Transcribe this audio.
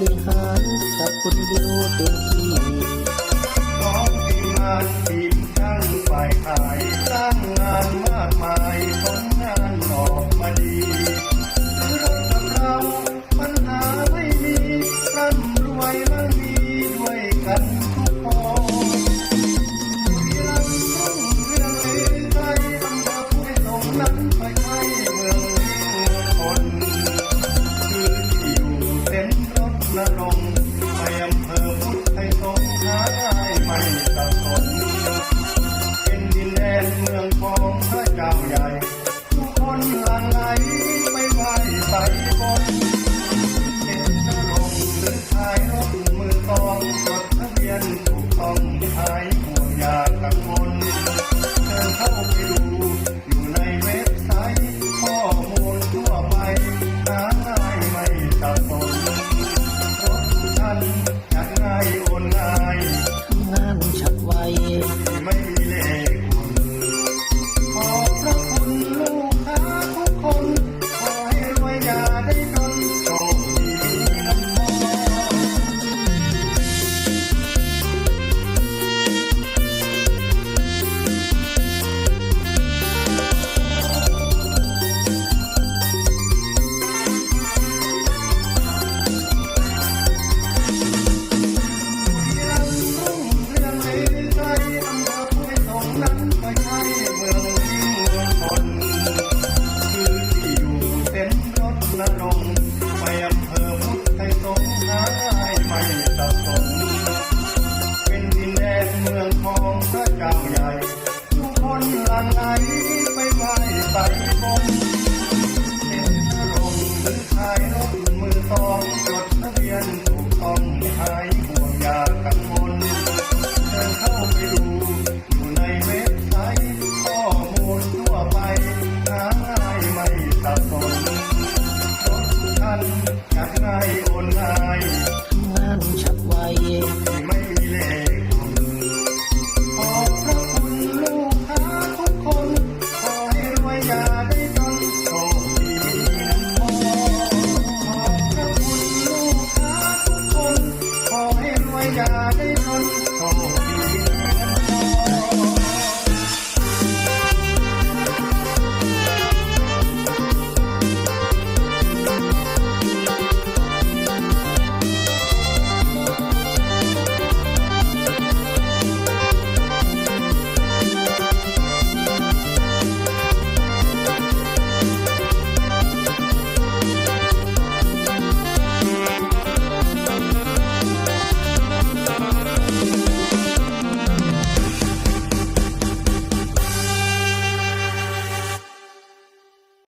ริหารกับคุณบิวเต็มที่น้องทีมงานทีมช่างฝ่ายข alone. ไม่มีขอพระคุณลูกค้าทุกคน ขอให้รวยย่าได้จนโชดีเงินองขอพระคุณลูกค้าทุกคน ขอให้รวยย่าได้